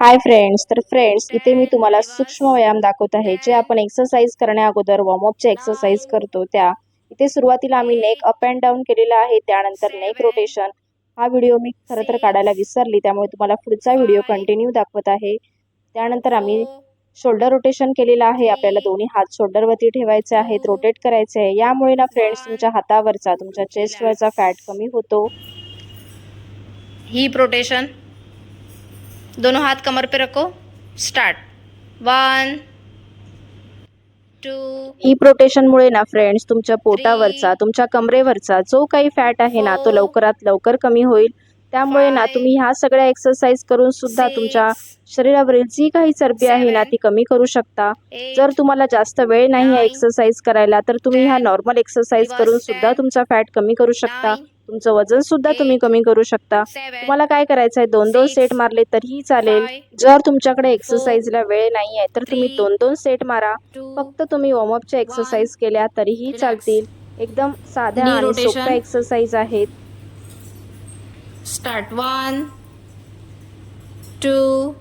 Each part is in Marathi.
हाय फ्रेंड्स तर फ्रेंड्स इथे मी तुम्हाला सूक्ष्म व्यायाम दाखवत आहे जे आपण एक्सरसाइज करण्या अगोदर वॉर्मअपचे एक्सरसाइज करतो त्या. इथे सुरुवातीला आम्ही नेक अप अँड डाऊन केलेला आहे त्यानंतर नेक रोटेशन हा व्हिडिओ मी खरं तर काढायला विसरली त्यामुळे तुम्हाला पुढचा व्हिडिओ कंटिन्यू दाखवत आहे. त्यानंतर आम्ही शोल्डर रोटेशन केलेलं आहे आपल्याला दोन्ही हात शोल्डरवरती ठेवायचे आहेत रोटेट करायचे आहे. यामुळे ना फ्रेंड्स तुमच्या हातावरचा तुमच्या चेस्टवरचा फॅट कमी होतो. हिप रोटेशन दोनों हाथ कमर पे रखो। स्टार्ट वन टू हिप रोटेशनमुळे ना फ्रेंड्स तुमच्या पोटावरचा तुमच्या कमरेवरचा जो काही फॅट आहे ना तो लवकरात लवकर कमी होईल. त्यामुळे ना तुम्ही ह्या सगळ्या एक्सरसाइज करून सुद्धा तुमच्या शरीरावरील जी काही चरबी आहे ना ती कमी करू शकता. जर तुम्हाला जास्त वेळ नाही आहे एक्सरसाइज करायला तर तुम्ही ह्या नॉर्मल एक्सरसाइज करून सुद्धा तुमचा फॅट कमी करू शकता. तुमचं वजन सुद्धा तुम्ही कमी करू शकता. तुम्हाला काय करायचं आहे दोन दोन सेट मारले तरीही चालेल. जर तुमच्याकडे एक्सरसाइजला वेळ नाही आहे तर तुम्ही दोन दोन सेट मारा. फक्त तुम्ही वॉर्मअपच्या एक्सरसाइज केल्या तरीही चालतील. एकदम साध्या आणि. सोप्या एक्सरसाइज आहेत. स्टार्ट वन टू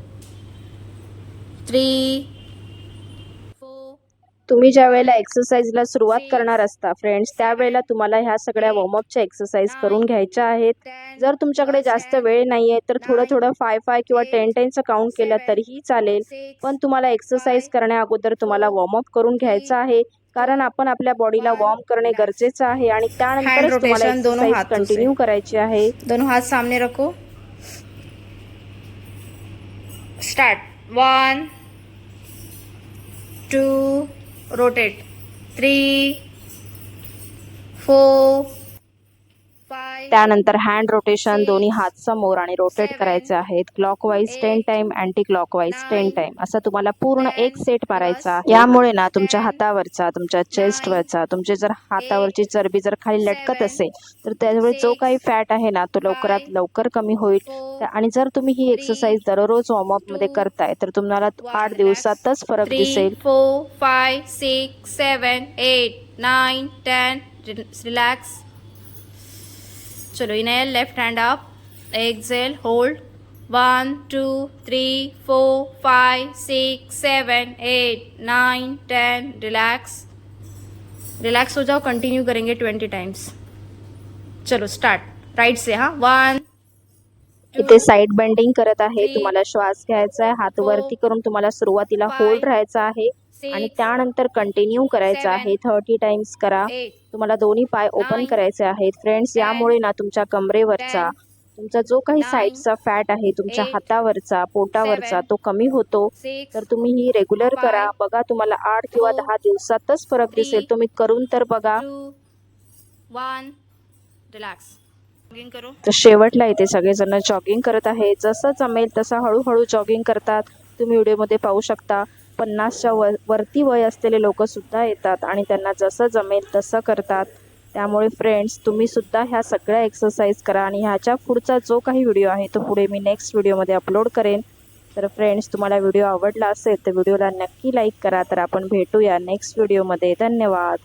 थ्री तुम्ही ज्या वेळेला एक्सरसाइजला सुरुवात करणार असता फ्रेंड्स त्यावेळेला तुम्हाला ह्या सगळ्या वॉर्मअपच्या एक्सरसाइज करून घ्यायच्या आहेत. जर तुमच्याकडे जास्त वेळ नाही आहे तर थोडं थोडं फाय फाय किंवा टेन टेनचं काउंट केलं तरीही चालेल. पण तुम्हाला एक्सरसाइज करण्या अगोदर तुम्हाला वॉर्मअप करून घ्यायचं आहे. कारण आपण आपल्या बॉडीला वॉर्म करणे गरजेचं आहे आणि त्यानंतरच तुम्हाला एक्सरसाइज. कंटिन्यू करायची आहे. दोनों हाथ सामने रखो. Start one two rotate three four five त्यानंतर हँड रोटेशन दोन्ही हात समोर आणि रोटेट करायचे आहेत. Clockwise ten time anti clockwise ten time असं तुम्हाला पूर्ण एक सेट मारायचा. यामुळे ना तुमच्या हातावरचा तुमच्या चेस्टवरचा तुमच्या जर हातावरची चरबी जर खाली लटकत असेल तर त्यामुळे जो काही फॅट आहे ना तो लवकरात लवकर कमी होईल. आणि जर तुम्ही ही एक्सरसाइज दररोज वॉर्मअपमध्ये करताय तर तुम्हाला आठ दिवसातच फरक दिसेल. Four five six seven eight nine ten relax चलो inhale left hand up exhale hold one two three four five six seven eight nine ten relax relax हो जाओ कंटिन्यू करेंगे ट्वेंटी टाइम्स चलो स्टार्ट राइट से हाँ? वन इथे साइड बेंडिंग करत आहे. तुम्हाला श्वास घ्यायचा आहे. हात वरती करून तुम्हाला सुरुवातीला होल्ड राहायचा आहे. आणि त्यानंतर कंटिन्यू करायचं आहे. थर्टी टाइम्स करा. तुम्हाला दोन्ही पाय ओपन करायचे आहेत. फ्रेंड्स यामुळे ना तुमच्या कमरेवरचा तुमचा जो काही साईडचा फॅट आहे तुमच्या हातावरचा पोटावरचा तो कमी होतो. तर तुम्ही ही रेग्युलर करा. बघा तुम्हाला आठ किंवा दहा दिवसातच फरक दिसेल. तुम्ही करून तर बघा. तर शेवटला इथे सगळेजण जॉगिंग करत आहे जसं जमेल तसं हळूहळू जॉगिंग करतात. तुम्ही व्हिडिओमध्ये पाहू शकता. पन्नासच्या व वरती वय असलेले लोकंसुद्धा येतात आणि त्यांना जसं जमेल तसं करतात. त्यामुळे फ्रेंड्स तुम्ही सुद्धा ह्या सगळ्या एक्सरसाइज करा आणि ह्याच्या पुढचा जो काही व्हिडिओ आहे तो पुढे मी नेक्स्ट व्हिडिओमध्ये अपलोड करेन. तर फ्रेंड्स तुम्हाला व्हिडिओ आवडला असेल तर व्हिडिओला नक्की लाईक करा. तर आपण भेटूया नेक्स्ट व्हिडिओमध्ये धन्यवाद.